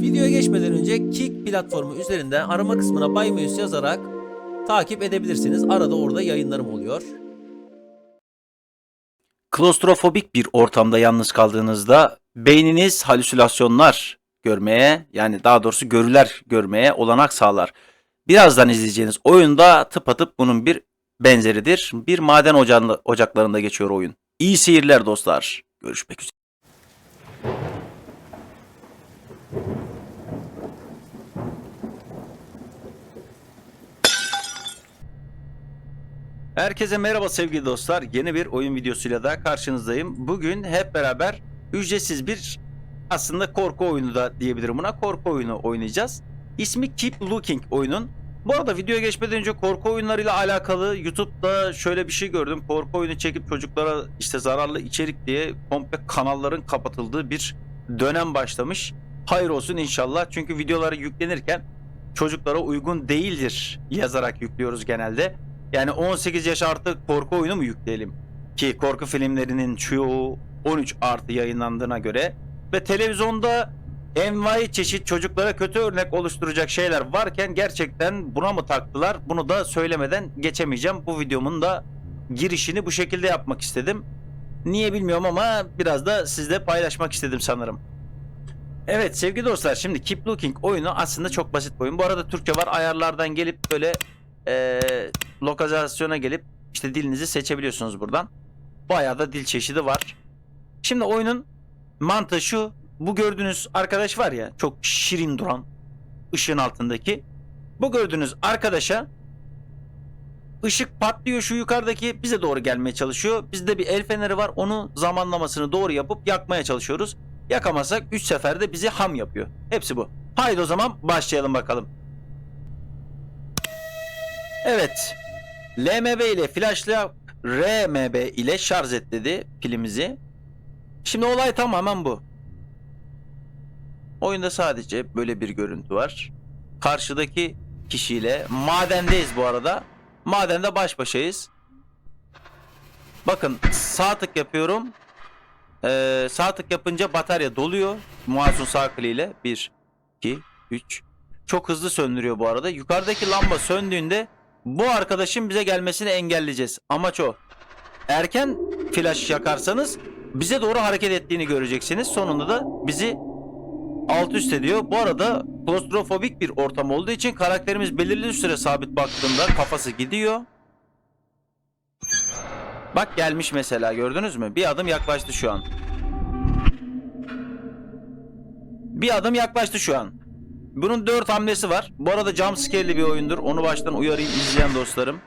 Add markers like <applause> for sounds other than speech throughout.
Videoya geçmeden önce Kick platformu üzerinden arama kısmına Bay Muse yazarak takip edebilirsiniz. Arada orada yayınlarım oluyor. Klostrofobik bir ortamda yalnız kaldığınızda beyniniz halüsinasyonlar görmeye yani daha doğrusu görüler görmeye olanak sağlar. Birazdan izleyeceğiniz oyunda tıpatıp bunun bir benzeridir. Bir maden ocaklarında geçiyor oyun. İyi seyirler dostlar. Görüşmek üzere. Herkese merhaba sevgili dostlar. Yeni bir oyun videosuyla daha karşınızdayım. Bugün hep beraber ücretsiz bir aslında korku oyunu da diyebilirim buna. Korku oyunu oynayacağız. İsmi Keep Looking oyunun. Bu arada videoya geçmeden önce korku oyunlarıyla alakalı YouTube'da şöyle bir şey gördüm. Korku oyunu çekip çocuklara işte zararlı içerik diye komple kanalların kapatıldığı bir dönem başlamış. Hayır olsun inşallah. Çünkü videoları yüklenirken çocuklara uygun değildir yazarak yüklüyoruz genelde. Yani 18 yaş artı korku oyunu mu yükleyelim? Ki korku filmlerinin çoğu 13 artı yayınlandığına göre ve televizyonda envai çeşit çocuklara kötü örnek oluşturacak şeyler varken gerçekten buna mı taktılar? Bunu da söylemeden geçemeyeceğim. Bu videomun da girişini bu şekilde yapmak istedim. Niye bilmiyorum ama biraz da sizle paylaşmak istedim sanırım. Evet sevgili dostlar şimdi Keep Looking oyunu aslında çok basit bir oyun. Bu arada Türkçe var ayarlardan gelip böyle eee lokalizasyona gelip işte dilinizi seçebiliyorsunuz buradan. Bayağı da dil çeşidi var. Şimdi oyunun mantığı şu. Bu gördüğünüz arkadaş var ya çok şirin duran ışığın altındaki. Bu gördüğünüz arkadaşa ışık patlıyor şu yukarıdaki bize doğru gelmeye çalışıyor. Bizde bir el feneri var. Onu zamanlamasını doğru yapıp yakmaya çalışıyoruz. Yakamazsak 3 seferde bizi ham yapıyor. Hepsi bu. Haydi o zaman başlayalım bakalım. Evet. LMB ile flashla RMB ile şarj et dedi pilimizi. Şimdi olay tamamen bu. Oyunda sadece böyle bir görüntü var. Karşıdaki kişiyle madendeyiz bu arada. Madende baş başayız. Bakın sağ tık yapıyorum. Ee, sağ tık yapınca batarya doluyor. Mouse'un sağ kliğiyle 1, 2, 3. Çok hızlı söndürüyor bu arada. Yukarıdaki lamba söndüğünde bu arkadaşın bize gelmesini engelleyeceğiz. Amaç o. Erken flash yakarsanız bize doğru hareket ettiğini göreceksiniz. Sonunda da bizi alt üst ediyor. Bu arada klostrofobik bir ortam olduğu için karakterimiz belirli bir süre sabit baktığında kafası gidiyor. Bak gelmiş mesela gördünüz mü? Bir adım yaklaştı şu an. Bir adım yaklaştı şu an. Bunun 4 hamlesi var. Bu arada jumpscare'li bir oyundur. Onu baştan uyarayım izleyen dostlarım.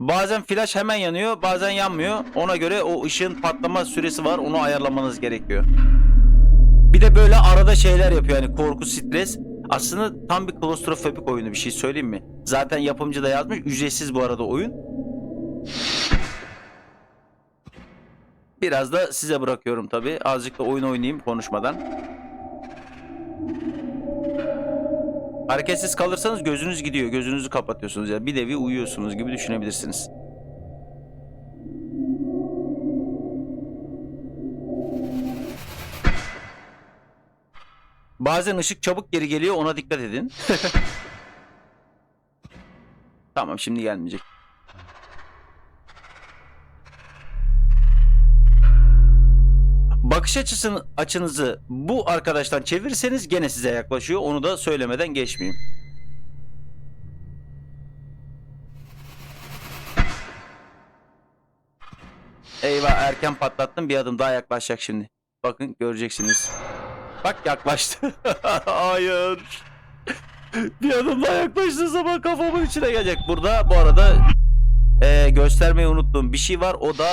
Bazen flash hemen yanıyor, bazen yanmıyor. Ona göre o ışığın patlama süresi var. Onu ayarlamanız gerekiyor. Bir de böyle arada şeyler yapıyor yani korku, stres. Aslında tam bir klostrofobik oyunu bir şey söyleyeyim mi? Zaten yapımcı da yazmış. Ücretsiz bu arada oyun. Biraz da size bırakıyorum tabi. Azıcık da oyun oynayayım konuşmadan. Hareketsiz kalırsanız gözünüz gidiyor. Gözünüzü kapatıyorsunuz ya. Bir nevi uyuyorsunuz gibi düşünebilirsiniz. Bazen ışık çabuk geri geliyor ona dikkat edin. <laughs> tamam şimdi gelmeyecek. Bakış açısını açınızı bu arkadaştan çevirirseniz gene size yaklaşıyor. Onu da söylemeden geçmeyeyim. Eyvah erken patlattım bir adım daha yaklaşacak şimdi. Bakın göreceksiniz. Bak yaklaştı. <laughs> Hayır. bir adım daha yaklaştığı zaman kafamın içine gelecek. Burada bu arada e, göstermeyi unuttuğum bir şey var. O da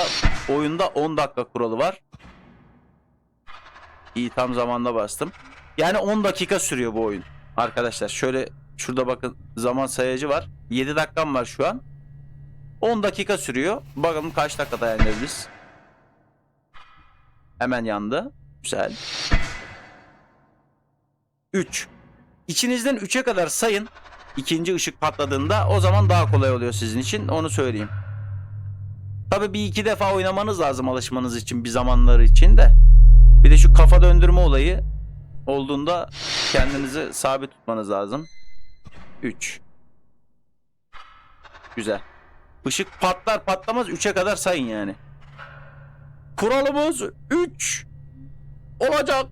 oyunda 10 dakika kuralı var. İyi tam zamanda bastım. Yani 10 dakika sürüyor bu oyun. Arkadaşlar şöyle şurada bakın zaman sayacı var. 7 dakikam var şu an. 10 dakika sürüyor. Bakalım kaç dakika dayanabiliriz. Hemen yandı. Güzel. 3. İçinizden 3'e kadar sayın. İkinci ışık patladığında o zaman daha kolay oluyor sizin için. Onu söyleyeyim. Tabii bir iki defa oynamanız lazım alışmanız için bir zamanları için de. Bir de şu kafa döndürme olayı olduğunda kendinizi sabit tutmanız lazım. 3 Güzel. Işık patlar patlamaz 3'e kadar sayın yani. Kuralımız 3 olacak.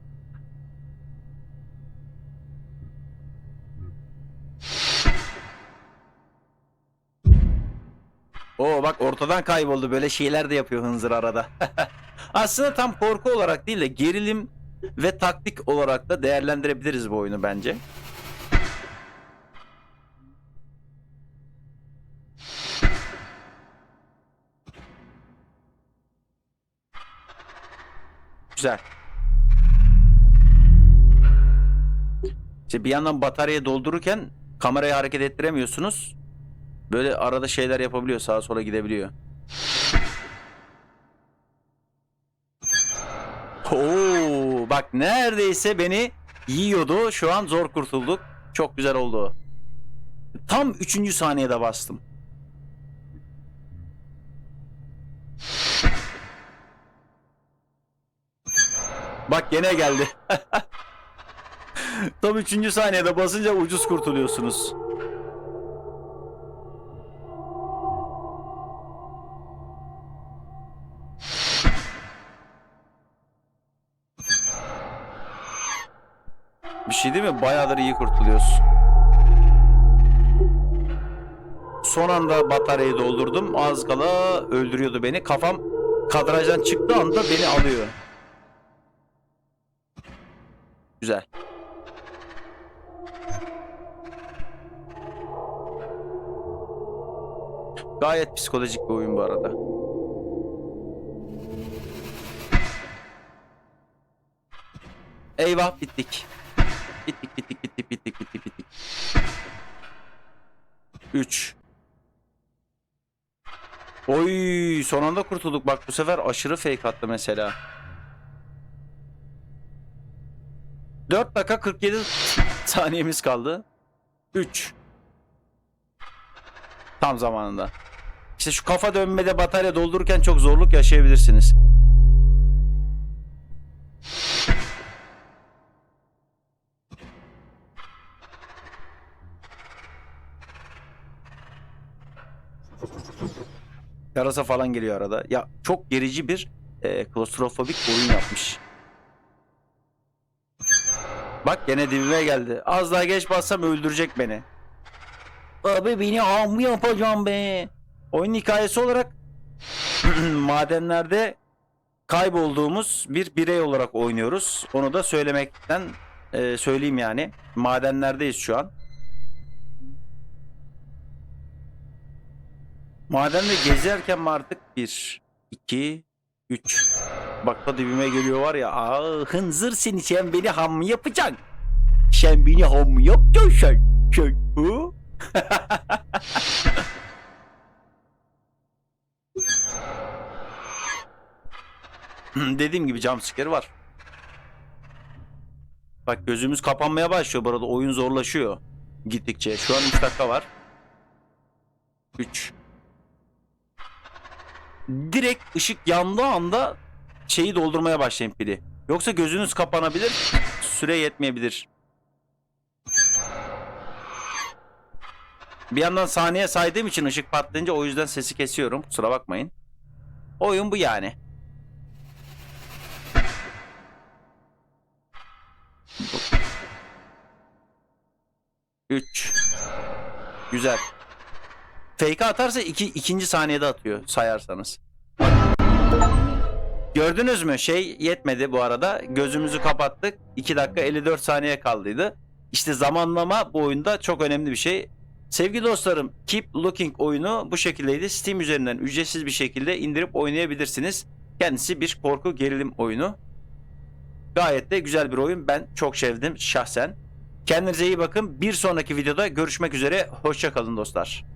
Oo bak ortadan kayboldu. Böyle şeyler de yapıyor Hınzır arada. <laughs> Aslında tam korku olarak değil de gerilim ve taktik olarak da değerlendirebiliriz bu oyunu bence. Güzel. İşte bir yandan bataryayı doldururken kamerayı hareket ettiremiyorsunuz. Böyle arada şeyler yapabiliyor, sağa sola gidebiliyor. Oo, bak neredeyse beni yiyordu. Şu an zor kurtulduk. Çok güzel oldu. Tam 3. saniyede bastım. Bak gene geldi. <laughs> Tam 3. saniyede basınca ucuz kurtuluyorsunuz. Şey değil mi? Bayağıdır iyi kurtuluyoruz. Son anda bataryayı doldurdum. Az kala öldürüyordu beni. Kafam kadrajdan çıktığı anda beni alıyor. Güzel. Gayet psikolojik bir oyun bu arada. Eyvah bittik. Bittik bittik bittik bittik bittik bittik. 3 Oy son anda kurtulduk. Bak bu sefer aşırı fake attı mesela. 4 dakika 47 saniyemiz kaldı. 3 Tam zamanında. İşte şu kafa dönmede batarya doldururken çok zorluk yaşayabilirsiniz. Yarasa falan geliyor arada. Ya çok gerici bir e, klostrofobik oyun yapmış. Bak gene dibime geldi. Az daha geç bassam öldürecek beni. Abi beni am yapacağım be. Oyun hikayesi olarak <clears throat> madenlerde kaybolduğumuz bir birey olarak oynuyoruz. Onu da söylemekten e, söyleyeyim yani. Madenlerdeyiz şu an. Madende gezerken mi artık? 1, 2, 3. Bak da dibime geliyor var ya. Aa, hınzır seni sen beni ham mı yapacaksın? Sen beni ham yapacaksın sen? Sen hı? <laughs> Dediğim gibi jumpscare var. Bak gözümüz kapanmaya başlıyor bu arada. Oyun zorlaşıyor. Gittikçe. Şu an 3 dakika var. 3 direkt ışık yandığı anda şeyi doldurmaya başlayın pili. Yoksa gözünüz kapanabilir, süre yetmeyebilir. Bir yandan saniye saydığım için ışık patlayınca o yüzden sesi kesiyorum. Kusura bakmayın. Oyun bu yani. Üç. Güzel. Fake atarsa iki, ikinci saniyede atıyor sayarsanız. Gördünüz mü? Şey yetmedi bu arada. Gözümüzü kapattık. 2 dakika 54 saniye kaldıydı. İşte zamanlama bu oyunda çok önemli bir şey. Sevgili dostlarım, Keep Looking oyunu bu şekildeydi. Steam üzerinden ücretsiz bir şekilde indirip oynayabilirsiniz. Kendisi bir korku gerilim oyunu. Gayet de güzel bir oyun. Ben çok sevdim şahsen. Kendinize iyi bakın. Bir sonraki videoda görüşmek üzere. Hoşçakalın dostlar.